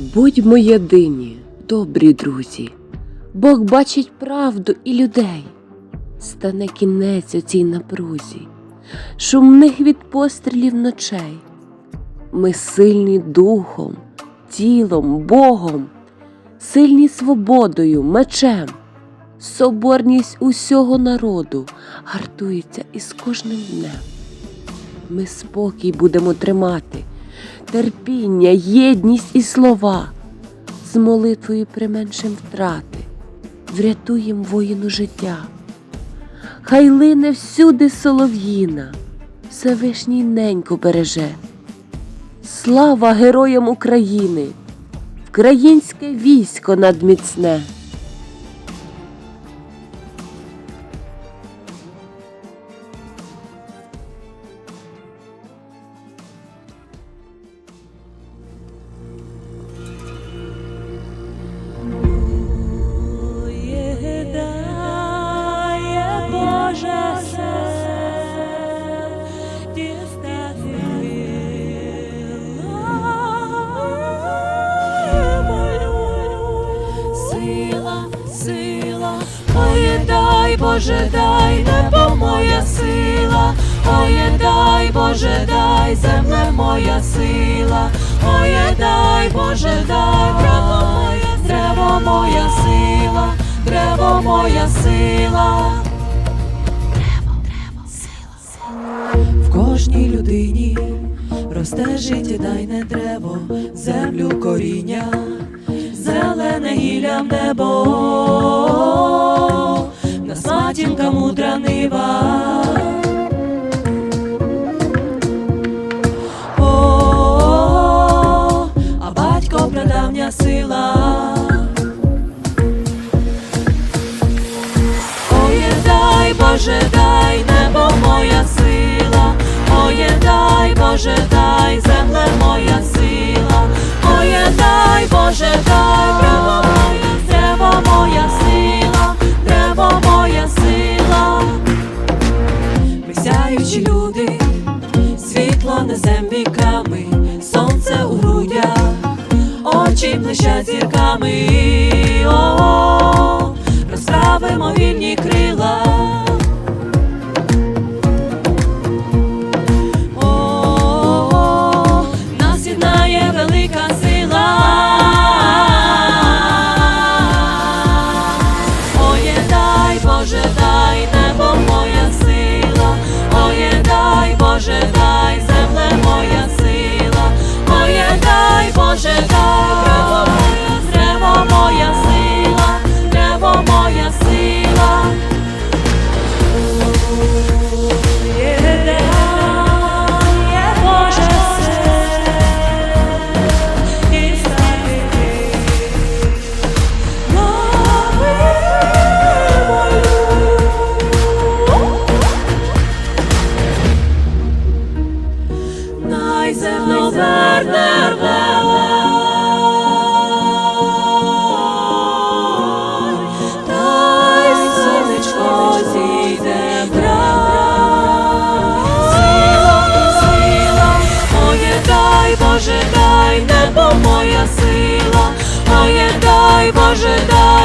Будьмо єдині, добрі друзі, Бог бачить правду і людей, стане кінець у цій напрузі, шумних від пострілів ночей. Ми сильні духом, тілом, Богом, сильні свободою, мечем. Соборність усього народу гартується із кожним днем. Ми спокій будемо тримати, терпіння, єдність і слова, з молитвою применшим втрати, врятуєм воїну життя. Хай лине всюди солов'їна, Всевишній ненько береже. Слава героям України, Українське військо надміцне. Ой, дай Боже, дай, небо моя сила, ой, дай Боже, дай, земле моя сила, ой, дай Боже, дай, древо моя, древо моя сила, древо моя сила. В кожній людині росте життєдайне древо, землю коріння, зелене гіллям небо, нас матінка мудра нива. О, а батько прадавня сила. Дай Боже, дай небо моя сила, ой, дай Боже, дай земле моя сила, блищать зірками.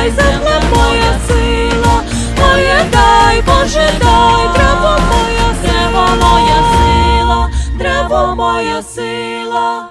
Дай, земля моя сила, моє дай, Боже, дай, древо моя, древо моя сила, древо моя сила.